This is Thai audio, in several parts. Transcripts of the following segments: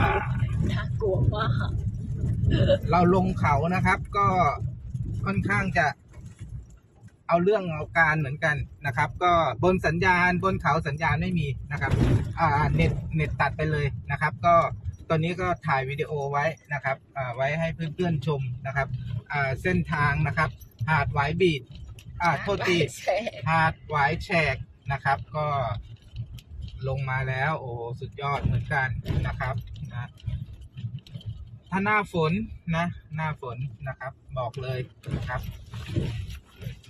น่ากลัวมากเราลงเขานะครับ ก็ค่อนข้างจะ เอาเรื่องเอาการเหมือนกันนะครับ ก็บนสัญญาณบนเขาสัญญาณไม่มีนะครับ อ่าเน็ตเน็ตตัดไปเลยนะครับ ก็ตอนนี้ก็ถ่ายวิดีโอไว้นะครับอ่าไว้ให้เพื่อนๆชมนะครับอ่าเส้นทางนะครับ หาดหวายบีดอ่าโทษทีใช่หาดหวายแฉกนะครับ ก็ลงมาแล้ว โอ้โหสุดยอดเหมือนกันนะครับ นะถ้าหน้าฝนนะ หน้าฝนนะครับ บอกเลยนะครับ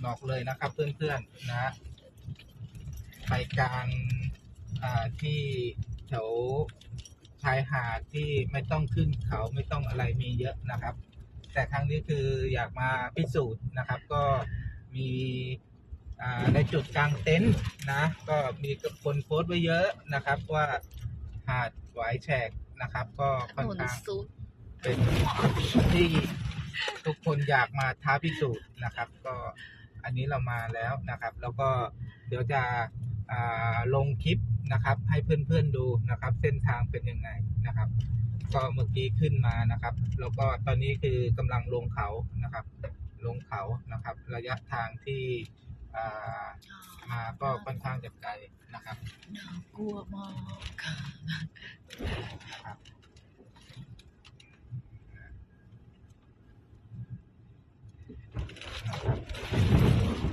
บอกเลยนะครับเพื่อนๆนะไปกลางที่แถวชายหาดที่ไม่ต้องขึ้นเขาไม่ต้องอะไรมีเยอะนะครับ แต่ครั้งนี้คืออยากมาพิสูจน์นะครับ ก็มีในจุดกลางเต็นท์นะ ก็มีคนโพสต์ไว้เยอะนะครับว่าหาดหวายแฉก นะครับ ก็ถค่อนนนข้างสุดเป็นที่ทุกคนอยากมาท้าพิสูจน์นะครับ ก็อันนี้เรามาแล้วนะครับ แล้วก็เดี๋ยวจะอ่าลงคลิปนะครับ ให้เพื่อนๆดูนะครับ เส้นทางเป็นยังไงนะครับ ก็เมื่อกี้ขึ้นมานะครับ แล้วก็ตอนนี้คือกำลังลงเขานะครับ ลงเขานะครับ ระยะทางที่ อ่ามาก็ค่อนข้างจะไกลนะครับน่ากลัวมาก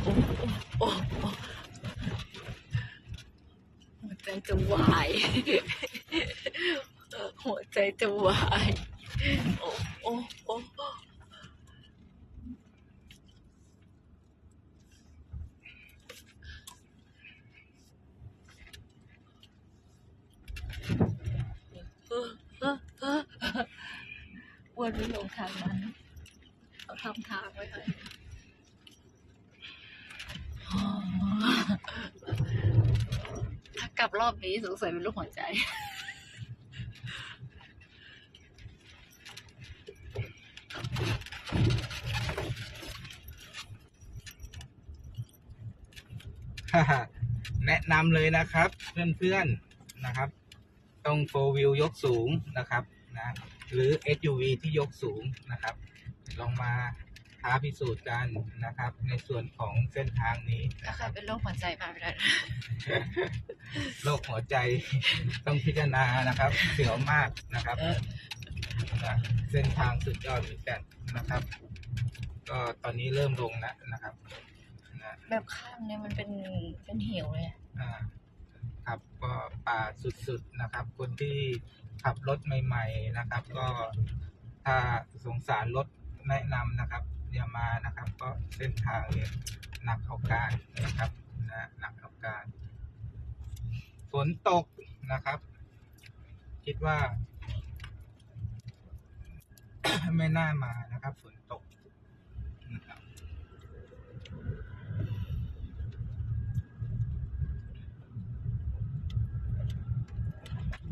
โอ้โอ้โอ้หัวใจจะวายหัวใจจะวายโอ้โอ้โอ้เอ้วนไม่ลงทางนั้นเขาทำทางไว้ให้ถ้ากลับรอบนี้สงสัยเป็นลูกหัวใจแนะนำเลยนะครับ เพื่อนๆนะครับ ต้องโฟวิวยกสูงนะครับนะหรือ SUV ที่ยกสูงนะครับ ลองมาท้าพิสูจน์กันนะครับ ในส่วนของเส้นทางนี้ถ้านะใคครรับเป็นโรคหัวใจมาไม่ได้นะโรคหัวใจต้องพิจารณานะครับ เสียวมากนะครับนะเส้นทางสุดยอดเหมือนกันนะครับ ก็ตอนนี้เริ่มลงแล้วนะครับนะแบบข้างเนี่ยมันเป็นเป็นเหวเลยอะอ่า ครับ ก็ป่าสุดๆนะครับ คนที่ขับรถใหม่ ๆนะครับ ก็ถ้าสงสารรถแนะนำนะครับอย่ามานะครับ ก็เส้นทางเนี่ยหนักเอาการนะครับนะหนักเอาการฝนตกนะครับ คิดว่า ไม่น่ามานะครับฝนตกนะครับ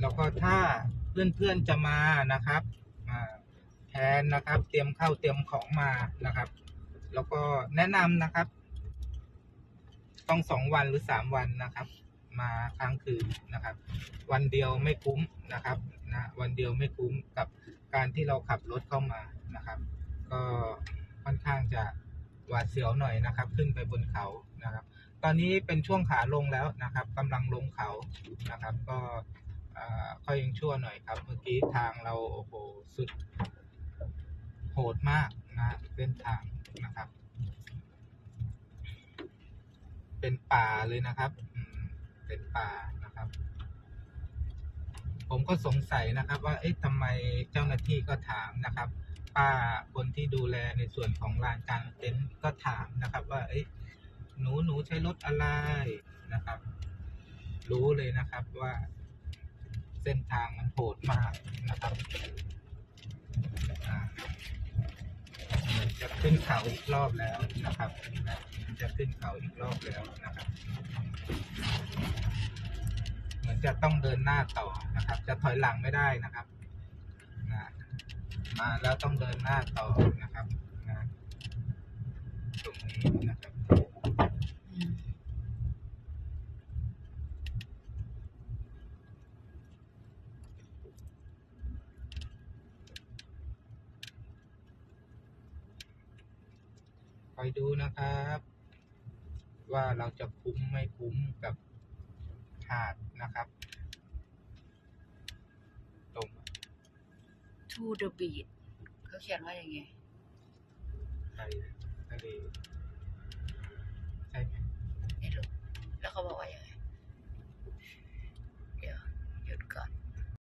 แล้วก็ถ้าเพื่อนๆจะมานะครับอ่าแทนนะครับ เตรียมข้าวเตรียมของมานะครับ แล้วก็แนะนำนะครับ ต้องสองวันหรือสามวันนะครับ มาค้างคืนนะครับ วันเดียวไม่คุ้มนะครับนะวันเดียวไม่คุ้มกับการที่เราขับรถเข้ามานะครับ ก็ค่อนข้างจะหวาดเสียวหน่อยนะครับ ขึ้นไปบนเขานะครับ ตอนนี้เป็นช่วงขาลงแล้วนะครับกำลังลงเขานะครับ ก็ อ่าค่อยยังชั่วหน่อยครับ เมื่อกี้ทางเราโอ้โหสุดโหดมากนะเส้นทางนะครับ เป็นป่าเลยนะครับเป็นป่านะครับ ผมก็สงสัยนะครับ ว่าเอ๊ะทำไมเจ้าหน้าที่ก็ถามนะครับ ป้าคนที่ดูแลในส่วนของลานกลางเต็นท์ก็ถามนะครับ ว่าเอ๊ะหนูหนูใช้รถอะไรนะครับ รู้เลยนะครับว่า ส้นทางมันโหดมากนะครับเหมือนจะขึ้นเขาอีกรอบแล้วนะครับจะขึ้นเขาอีกรอบแล้วนะครับ เหมือนจะต้องเดินหน้าต่อนะครับ จะถอยหลังไม่ได้นะครับนะมาแล้วต้องเดินหน้าต่อนะครับนะตรงนี้นะครับ อืม คอยดูนะครับ ว่าเราจะคุ้มไม่คุ้มกับหาดนะครับตรง to the beach เขาเขียนว่าอย่างไงทะเลทะเล